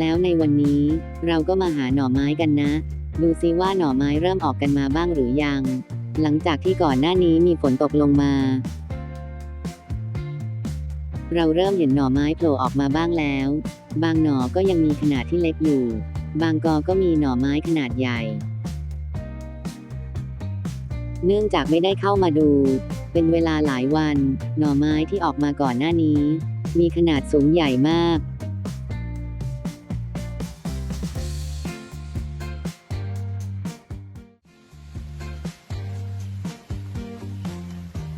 แล้วในวันนี้เราก็มาหาหน่อไม้กันนะ ดูซิว่าหน่อไม้เริ่มออกกันมาบ้างหรือยัง หลังจากที่ก่อนหน้านี้มีฝนตกลงมา เราเริ่มเห็นหน่อไม้โผล่ออกมาบ้างแล้ว บางหน่อก็ยังมีขนาดที่เล็กอยู่ บางกอก็มีหน่อไม้ขนาดใหญ่ เนื่องจากไม่ได้เข้ามาดู เป็นเวลาหลายวัน หน่อไม้ที่ออกมาก่อนหน้านี้ มีขนาดสูงใหญ่มาก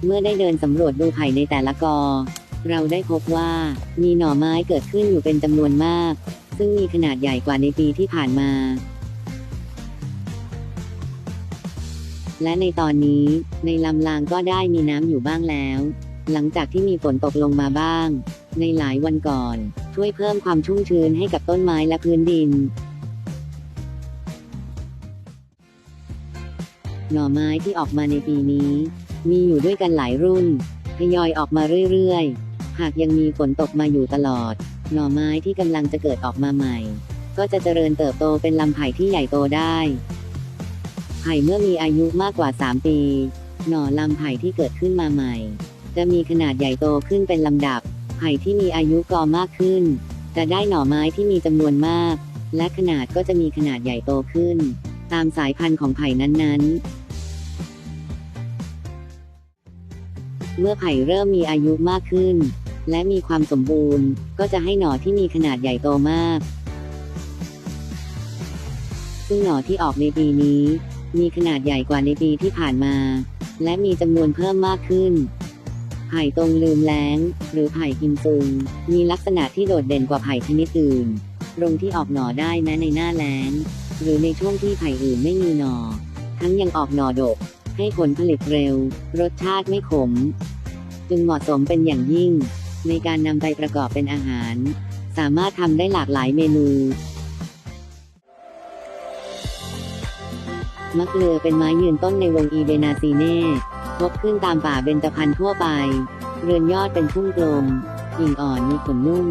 เมื่อได้เดินสำรวจดูไผ่ในแต่ละกอ เราได้พบว่ามีหน่อไม้เกิดขึ้นอยู่เป็นจำนวนมาก ซึ่งมีขนาดใหญ่กว่าในปีที่ผ่านมา และในตอนนี้ในลำรางก็ได้มีน้ำอยู่บ้างแล้ว หลังจากที่มีฝนตกลงมาบ้าง ในหลายวันก่อน ช่วยเพิ่มความชุ่มชื้นให้กับต้นไม้และพื้นดินหน่อไม้ที่ออกมาในปีนี้ มีอยู่ด้วยกันหลายรุ่น ทยอยออกมาเรื่อยๆ หากยังมีฝนตกมาอยู่ตลอด หน่อไม้ที่กำลังจะเกิดออกมาใหม่ ก็จะเจริญเติบโตเป็นลำไผ่ที่ใหญ่โตได้ ไผ่เมื่อมีอายุมากกว่า 3 ปี หน่อลำไผ่ที่เกิดขึ้นมาใหม่ จะมีขนาดใหญ่โตขึ้นเป็นลำดับ ไผ่ที่มีอายุกอมากขึ้น จะได้หน่อไม้ที่มีจำนวนมาก และขนาดก็จะมีขนาดใหญ่โตขึ้น ตามสายพันธุ์ของไผ่นั้นๆ เมื่อไผ่เริ่มมีอายุมากขึ้น และมีความสมบูรณ์ ก็จะให้หน่อที่มีขนาดใหญ่โตมาก ซึ่งหน่อที่ออกในปีนี้ มีขนาดใหญ่กว่าในปีที่ผ่านมา และมีจำนวนเพิ่มมากขึ้น ไผ่ตรงลืมแล้ง หรือไผ่กิมซุง มีลักษณะที่โดดเด่นกว่าไผ่ชนิดอื่น ตรงที่ออกหน่อได้แม้ในหน้าแล้ง หรือในช่วงที่ไผ่อื่นไม่มีหน่อ ทั้งยังออกหน่อดก ให้ผลผลิตเร็ว รสชาติไม่ขม จึงเหมาะสมเป็นอย่างยิ่ง ในการนำไปประกอบเป็นอาหาร สามารถทำได้หลากหลายเมนู มะเกลือเป็นไม้ยืนต้นในวงอีเบนาซีเน่พบขึ้นตามป่าเบญจพรรณทั่วไป เรือนยอดเป็นทุ่งกลมกิ่งอ่อนมีขนนุ่ม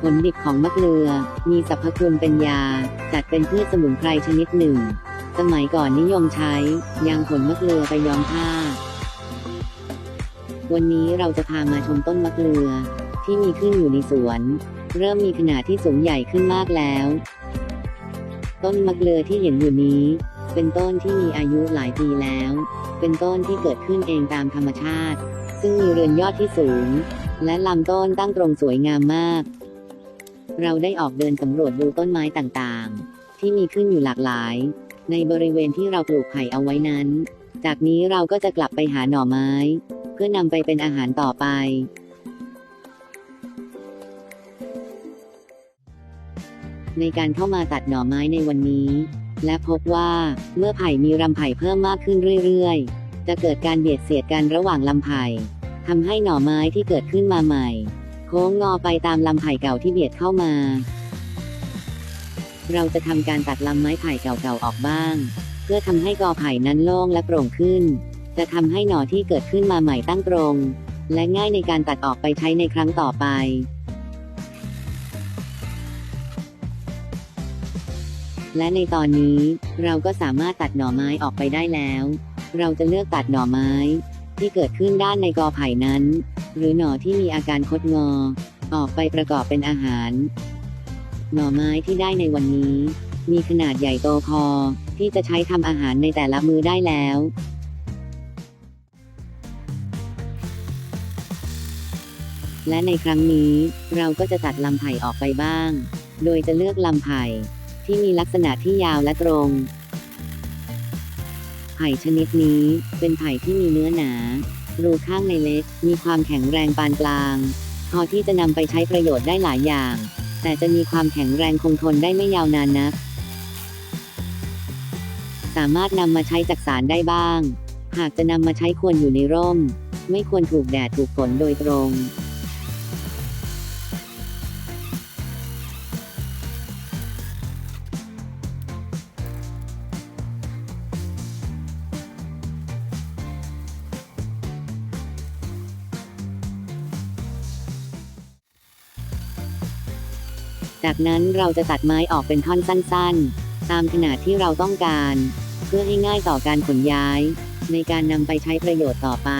ผลดิบของมะเกลือ มีสรรพคุณเป็นยา จัดเป็นพืชสมุนไพรชนิดหนึ่ง สมัยก่อนนิยมใช้ยางผลมะเกลือไปย้อมผ้า วันนี้เราจะพามาชมต้นมะเกลือ ที่มีขึ้นอยู่ในสวน เริ่มมีขนาดที่สูงใหญ่ขึ้นมากแล้ว ต้นมะเกลือที่เห็นอยู่นี้ เป็นต้นที่มีอายุหลายปีแล้ว เป็นต้นที่เกิดขึ้นเองตามธรรมชาติ ซึ่งมีเรือนยอดที่สูง และลำต้นตั้งตรงสวยงามมาก เราได้ออกเดินสำรวจดูต้นไม้ต่างๆ ที่มีขึ้นอยู่หลากหลาย ในบริเวณที่เราปลูกไผ่เอาไว้นั้น จากนี้เราก็จะกลับไปหาหน่อไม้ เพื่อนำไปเป็นอาหารต่อไปในการเข้ามาตัดหน่อไม้ในวันนี้ และพบว่าเมื่อไผ่มีลำไผ่เพิ่มมากขึ้นเรื่อยๆ จะเกิดการเบียดเสียดกันระหว่างลำไผ่ทำให้หน่อไม้ที่เกิดขึ้นมาใหม่ โค้งงอไปตามลำไผ่เก่าที่เบียดเข้ามา เราจะทำการตัดลำไม้ไผ่เก่าๆออกบ้าง เพื่อทำให้กอไผ่นั้นโล่งและโปร่งขึ้น จะทำให้หน่อที่เกิดขึ้นมาใหม่ตั้งตรง และง่ายในการตัดออกไปใช้ในครั้งต่อไปและในตอนนี้เราก็สามารถตัดหน่อไม้ออกไปได้แล้ว เราจะเลือกตัดหน่อไม้ ที่เกิดขึ้นด้านในกอไผ่นั้น หรือหน่อที่มีอาการคดงอ ออกไปประกอบเป็นอาหาร หน่อไม้ที่ได้ในวันนี้ มีขนาดใหญ่โตพอ ที่จะใช้ทำอาหารในแต่ละมื้อได้แล้ว และในครั้งนี้เราก็จะตัดลำไผ่ออกไปบ้าง โดยจะเลือกลำไผ่ที่มีลักษณะที่ยาวและตรง ไผ่ชนิดนี้เป็นไผ่ที่มีเนื้อหนา รูข้างในเล็ก มีความแข็งแรงปานกลาง พอที่จะนำไปใช้ประโยชน์ได้หลายอย่าง แต่จะมีความแข็งแรงคงทนได้ไม่ยาวนานนัก สามารถนำมาใช้จักสารได้บ้าง หากจะนำมาใช้ควรอยู่ในร่ม ไม่ควรถูกแดดถูกฝนโดยตรง จากนั้นเราจะตัดไม้ออกเป็นท่อนสั้นๆ ตามขนาดที่เราต้องการ เพื่อให้ง่ายต่อการขนย้าย ในการนำไปใช้ประโยชน์ต่อไป